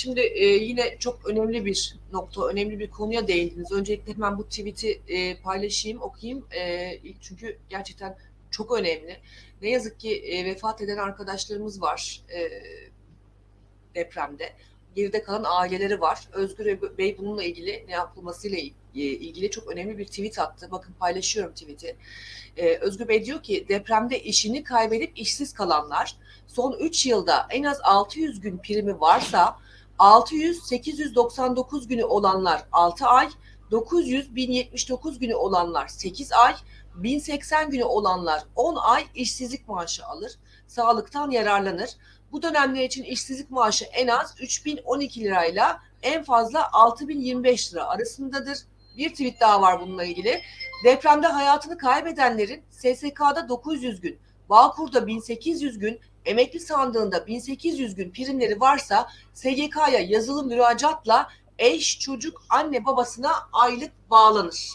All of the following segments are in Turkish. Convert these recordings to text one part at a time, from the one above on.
Şimdi e, yine çok önemli bir nokta, önemli bir konuya değindiniz. Öncelikle hemen bu tweet'i e, paylaşayım, okuyayım. E, çünkü gerçekten çok önemli. Ne yazık ki e, vefat eden arkadaşlarımız var e, depremde. Geride kalan aileleri var. Özgür Bey bununla ilgili ne yapılmasıyla e, ilgili çok önemli bir tweet attı. Bakın paylaşıyorum tweet'i. Ee, Özgür Bey diyor ki depremde işini kaybedip işsiz kalanlar son 3 yılda en az 600 gün primi varsa 600-899 günü olanlar 6 ay, 900-1079 günü olanlar 8 ay, 1080 günü olanlar 10 ay işsizlik maaşı alır, sağlıktan yararlanır. Bu dönemler için işsizlik maaşı en az 3012 lirayla en fazla 6025 lira arasındadır. Bir tweet daha var bununla ilgili. Depremde hayatını kaybedenlerin SSK'da 900 gün, Bağkur'da 1800 gün, emekli sandığında 1800 gün primleri varsa SGK'ya yazılı müracaatla eş, çocuk, anne babasına aylık bağlanır.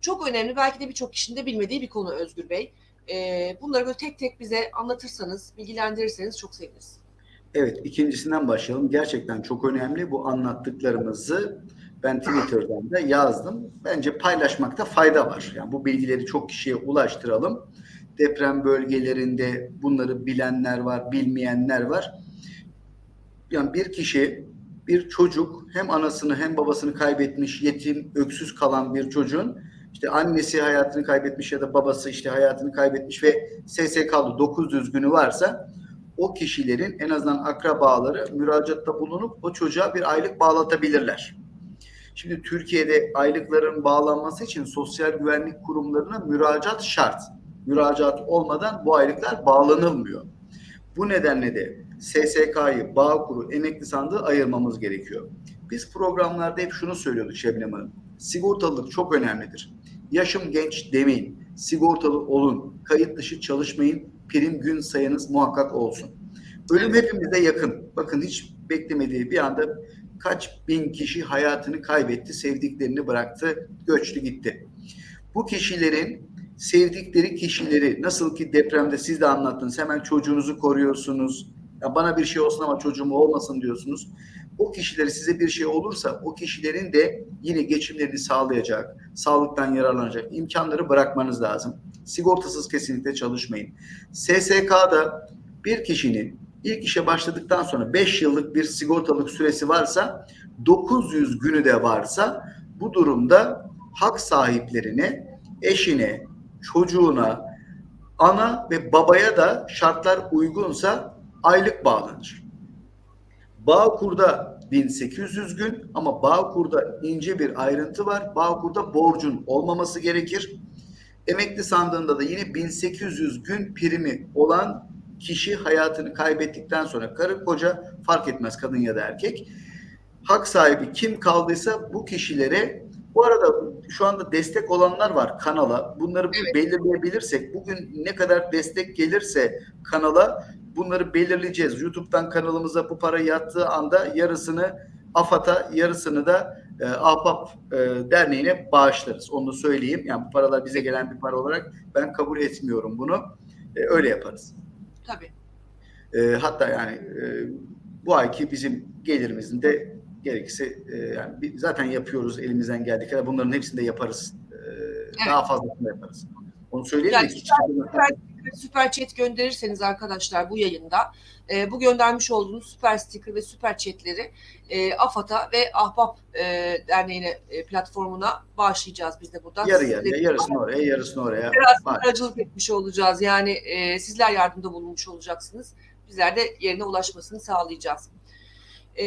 Çok önemli belki de birçok kişinin de bilmediği bir konu Özgür Bey. Ee, bunları böyle tek tek bize anlatırsanız, bilgilendirirseniz çok seviniriz. Evet, ikincisinden başlayalım. Gerçekten çok önemli. Bu anlattıklarımızı ben Twitter'dan da yazdım. Bence paylaşmakta fayda var. Yani bu bilgileri çok kişiye ulaştıralım. Deprem bölgelerinde bunları bilenler var, bilmeyenler var. Yani bir kişi, bir çocuk hem anasını hem babasını kaybetmiş, yetim, öksüz kalan bir çocuğun işte annesi hayatını kaybetmiş ya da babası işte hayatını kaybetmiş ve SSK'lı 900 günü varsa o kişilerin en azından akrabaları müracaatta bulunup o çocuğa bir aylık bağlatabilirler. Şimdi Türkiye'de aylıkların bağlanması için sosyal güvenlik kurumlarına müracaat şart. Müracaat olmadan bu aylıklar bağlanılmıyor. Bu nedenle de SSK'yı, Bağkur'u, emekli sandığı ayırmamız gerekiyor. Biz programlarda hep şunu söylüyorduk Şebnem Hanım. Sigortalılık çok önemlidir. Yaşım genç demeyin. Sigortalı olun. Kayıt dışı çalışmayın. Prim gün sayınız muhakkak olsun. Ölüm hepimize yakın. Bakın hiç beklemediği bir anda kaç bin kişi hayatını kaybetti, sevdiklerini bıraktı, göçtü gitti. Bu kişilerin sevdikleri kişileri nasıl ki depremde siz de anlattınız hemen çocuğunuzu koruyorsunuz. Ya bana bir şey olsun ama çocuğum olmasın diyorsunuz. O kişileri size bir şey olursa o kişilerin de yine geçimlerini sağlayacak, sağlıktan yararlanacak imkanları bırakmanız lazım. Sigortasız kesinlikle çalışmayın. SSK'da bir kişinin ilk işe başladıktan sonra 5 yıllık bir sigortalık süresi varsa 900 günü de varsa bu durumda hak sahiplerine, eşine, çocuğuna, ana ve babaya da şartlar uygunsa aylık bağlanır. Bağkur'da 1800 gün ama Bağkur'da ince bir ayrıntı var. Bağkur'da borcun olmaması gerekir. Emekli sandığında da yine 1800 gün primi olan kişi hayatını kaybettikten sonra karı koca fark etmez kadın ya da erkek hak sahibi kim kaldıysa bu kişilere bu arada şu anda destek olanlar var kanala. Bunları evet. belirleyebilirsek bugün ne kadar destek gelirse kanala bunları belirleyeceğiz. YouTube'dan kanalımıza bu para yattığı anda yarısını AFAD'a yarısını da e, AHBAP e, derneğine bağışlarız. Onu söyleyeyim. Yani bu paralar bize gelen bir para olarak ben kabul etmiyorum bunu. E, öyle yaparız. Tabii. E, hatta yani e, bu ayki bizim gelirimizin de gerekirse e, yani zaten yapıyoruz elimizden geldiği kadar bunların hepsini de yaparız. E, evet. Daha fazlasını yaparız. Onu söyleyelim yani süper, süper, süper chat gönderirseniz arkadaşlar bu yayında e, bu göndermiş olduğunuz süper sticker ve süper chatleri e, AFAD'a ve Ahbap e, Derneği'ne e, platformuna bağışlayacağız biz de buradan. Yarı yarıya, yarısını oraya, yarısını oraya. Biraz aracılık etmiş olacağız. Yani e, sizler yardımda bulunmuş olacaksınız. Bizler de yerine ulaşmasını sağlayacağız. E,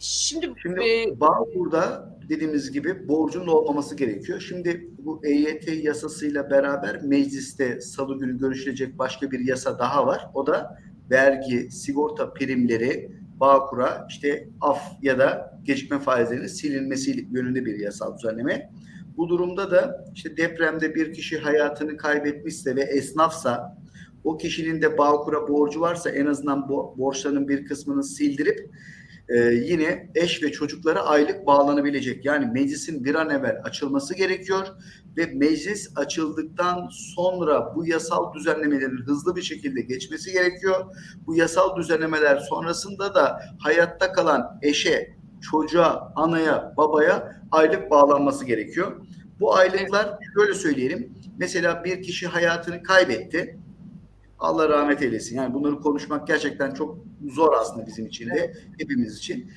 Şimdi, Şimdi e, Bağkur'da dediğimiz gibi borcun olmaması gerekiyor. Şimdi bu EYT yasasıyla beraber mecliste salı günü görüşülecek başka bir yasa daha var. O da vergi, sigorta primleri Bağkur'a işte af ya da gecikme faizlerinin silinmesi yönünde bir yasal düzenleme. Bu durumda da işte depremde bir kişi hayatını kaybetmişse ve esnafsa o kişinin de Bağkur'a borcu varsa en azından bu borçlarının bir kısmını sildirip e, yine eş ve çocuklara aylık bağlanabilecek. Yani meclisin bir an evvel açılması gerekiyor ve meclis açıldıktan sonra bu yasal düzenlemelerin hızlı bir şekilde geçmesi gerekiyor. Bu yasal düzenlemeler sonrasında da hayatta kalan eşe, çocuğa, anaya, babaya aylık bağlanması gerekiyor. Bu aylıklar şöyle söyleyelim. Mesela bir kişi hayatını kaybetti. Allah rahmet eylesin. Yani bunları konuşmak gerçekten çok zor aslında bizim için de, hepimiz için.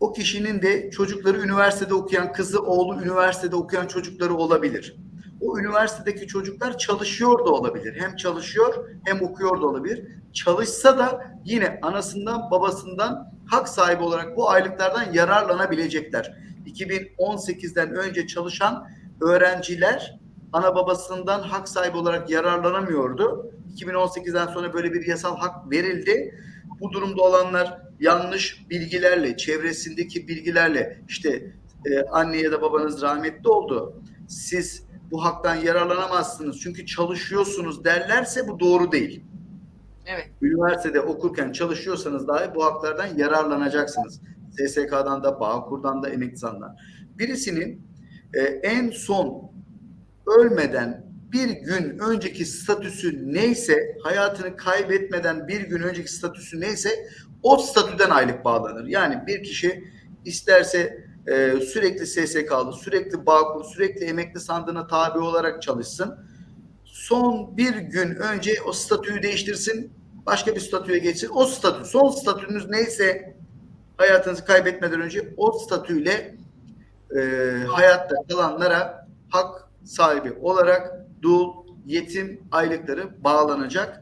O kişinin de çocukları üniversitede okuyan kızı, oğlu üniversitede okuyan çocukları olabilir. O üniversitedeki çocuklar çalışıyor da olabilir. Hem çalışıyor hem okuyor da olabilir. Çalışsa da yine anasından babasından hak sahibi olarak bu aylıklardan yararlanabilecekler. 2018'den önce çalışan öğrenciler ana babasından hak sahibi olarak yararlanamıyordu. 2018'den sonra böyle bir yasal hak verildi. Bu durumda olanlar yanlış bilgilerle, çevresindeki bilgilerle işte e, anne ya da babanız rahmetli oldu. Siz bu haktan yararlanamazsınız çünkü çalışıyorsunuz derlerse bu doğru değil. Evet. Üniversitede okurken çalışıyorsanız dahi bu haklardan yararlanacaksınız. SSK'dan da, Bağkur'dan da, emeklisandan. Birisinin e, en son ölmeden bir gün önceki statüsü neyse, hayatını kaybetmeden bir gün önceki statüsü neyse o statüden aylık bağlanır. Yani bir kişi isterse e, sürekli SSK'lı, sürekli Bağkur, sürekli emekli sandığına tabi olarak çalışsın. Son bir gün önce o statüyü değiştirsin, başka bir statüye geçsin. O statü, son statünüz neyse hayatınızı kaybetmeden önce o statüyle e, hayatta kalanlara hak sahibi olarak dul, yetim aylıkları bağlanacak.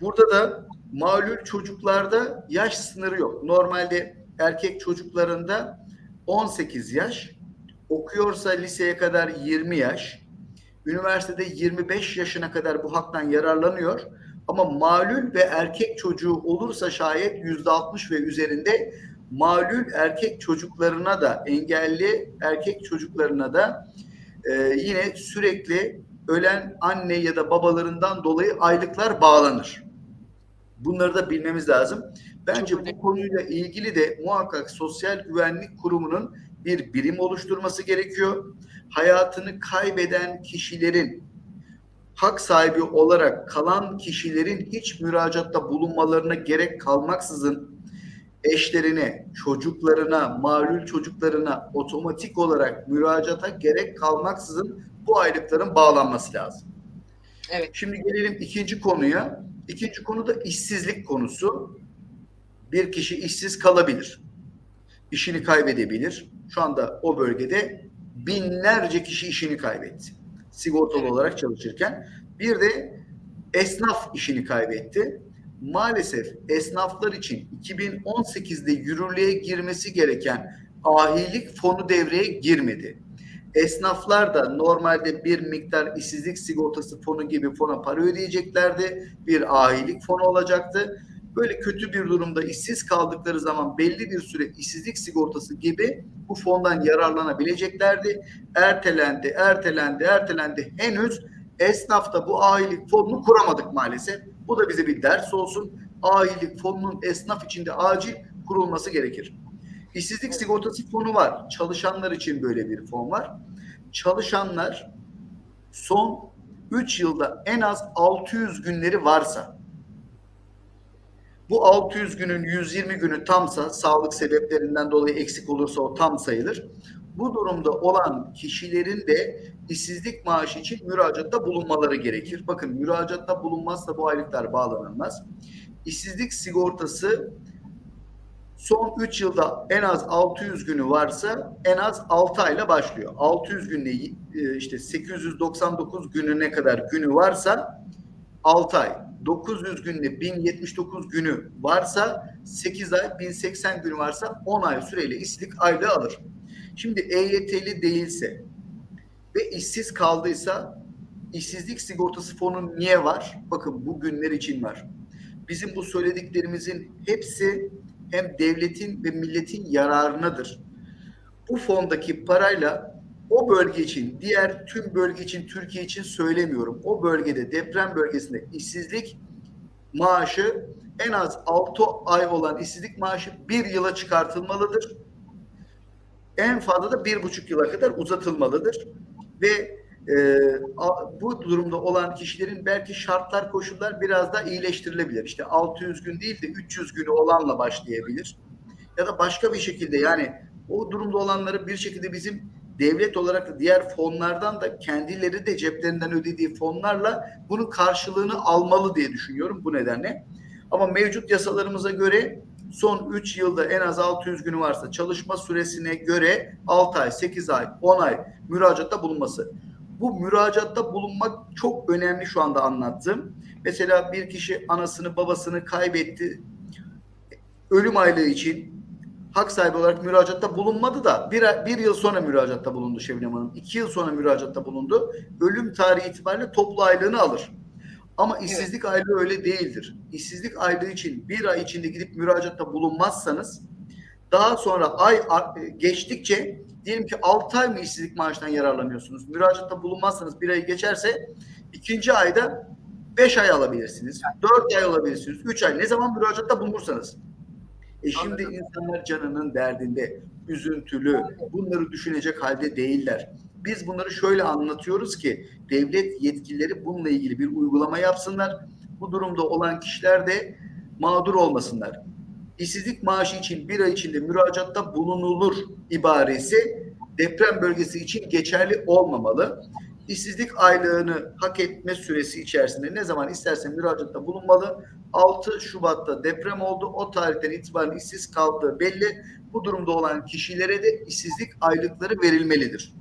Burada da malul çocuklarda yaş sınırı yok. Normalde erkek çocuklarında 18 yaş, okuyorsa liseye kadar 20 yaş, üniversitede 25 yaşına kadar bu haktan yararlanıyor. Ama malul ve erkek çocuğu olursa şayet yüzde 60 ve üzerinde malul erkek çocuklarına da engelli erkek çocuklarına da e, yine sürekli ölen anne ya da babalarından dolayı aylıklar bağlanır. Bunları da bilmemiz lazım. Bence bu konuyla ilgili de muhakkak Sosyal Güvenlik Kurumu'nun bir birim oluşturması gerekiyor. Hayatını kaybeden kişilerin hak sahibi olarak kalan kişilerin hiç müracaatta bulunmalarına gerek kalmaksızın eşlerine, çocuklarına, malul çocuklarına otomatik olarak müracaata gerek kalmaksızın bu aylıkların bağlanması lazım. Evet. Şimdi gelelim ikinci konuya. İkinci konu da işsizlik konusu. Bir kişi işsiz kalabilir. İşini kaybedebilir. Şu anda o bölgede binlerce kişi işini kaybetti. Sigortalı Evet. olarak çalışırken. Bir de esnaf işini kaybetti. Maalesef esnaflar için 2018'de yürürlüğe girmesi gereken ahilik fonu devreye girmedi. Esnaflar da normalde bir miktar işsizlik sigortası fonu gibi fona para ödeyeceklerdi. Bir ahilik fonu olacaktı. Böyle kötü bir durumda işsiz kaldıkları zaman belli bir süre işsizlik sigortası gibi bu fondan yararlanabileceklerdi. Ertelendi, ertelendi, ertelendi. Henüz esnafta bu ahilik fonunu kuramadık maalesef. Bu da bize bir ders olsun. Ahilik fonunun esnaf içinde acil kurulması gerekir. İşsizlik sigortası fonu var. Çalışanlar için böyle bir fon var. Çalışanlar son 3 yılda en az 600 günleri varsa bu 600 günün 120 günü tamsa sağlık sebeplerinden dolayı eksik olursa o tam sayılır. Bu durumda olan kişilerin de işsizlik maaşı için müracaatta bulunmaları gerekir. Bakın müracaatta bulunmazsa bu aylıklar bağlanılmaz. İşsizlik sigortası son 3 yılda en az 600 günü varsa en az 6 ayla başlıyor. 600 günle e, işte 899 gününe kadar günü varsa 6 ay. 900 günde 1079 günü varsa 8 ay, 1080 günü varsa 10 ay süreyle işsizlik aylığı alır. Şimdi EYT'li değilse ve işsiz kaldıysa işsizlik sigortası fonu niye var? Bakın bu günler için var. Bizim bu söylediklerimizin hepsi hem devletin ve milletin yararınadır. Bu fondaki parayla o bölge için, diğer tüm bölge için, Türkiye için söylemiyorum. O bölgede, deprem bölgesinde işsizlik maaşı en az 6 ay olan işsizlik maaşı bir yıla çıkartılmalıdır. En fazla da bir buçuk yıla kadar uzatılmalıdır. Ve e, bu durumda olan kişilerin belki şartlar, koşullar biraz da iyileştirilebilir. İşte 600 gün değil de 300 günü olanla başlayabilir. Ya da başka bir şekilde yani o durumda olanları bir şekilde bizim devlet olarak da diğer fonlardan da kendileri de ceplerinden ödediği fonlarla bunun karşılığını almalı diye düşünüyorum bu nedenle. Ama mevcut yasalarımıza göre son 3 yılda en az 600 günü varsa çalışma süresine göre 6 ay, 8 ay, 10 ay müracaatta bulunması. Bu müracaatta bulunmak çok önemli şu anda anlattığım. Mesela bir kişi anasını babasını kaybetti. Ölüm aylığı için hak sahibi olarak müracaatta bulunmadı da bir, bir yıl sonra müracaatta bulundu Şebnem Hanım. iki yıl sonra müracaatta bulundu. Ölüm tarihi itibariyle toplu aylığını alır. Ama işsizlik aylığı öyle değildir. İşsizlik aylığı için bir ay içinde gidip müracaatta bulunmazsanız daha sonra ay ar- geçtikçe diyelim ki 6 ay mı işsizlik maaşından yararlanıyorsunuz. Müracaatta bulunmazsanız bir ay geçerse ikinci ayda 5 ay alabilirsiniz. 4 ay alabilirsiniz. 3 ay. Ne zaman müracaatta bulunursanız. E şimdi Anladım. insanlar canının derdinde, üzüntülü, bunları düşünecek halde değiller. Biz bunları şöyle anlatıyoruz ki devlet yetkilileri bununla ilgili bir uygulama yapsınlar. Bu durumda olan kişiler de mağdur olmasınlar. İşsizlik maaşı için bir ay içinde müracaatta bulunulur ibaresi deprem bölgesi için geçerli olmamalı. İşsizlik aylığını hak etme süresi içerisinde ne zaman isterse müracaatta bulunmalı. 6 Şubat'ta deprem oldu. O tarihten itibaren işsiz kaldığı belli. Bu durumda olan kişilere de işsizlik aylıkları verilmelidir.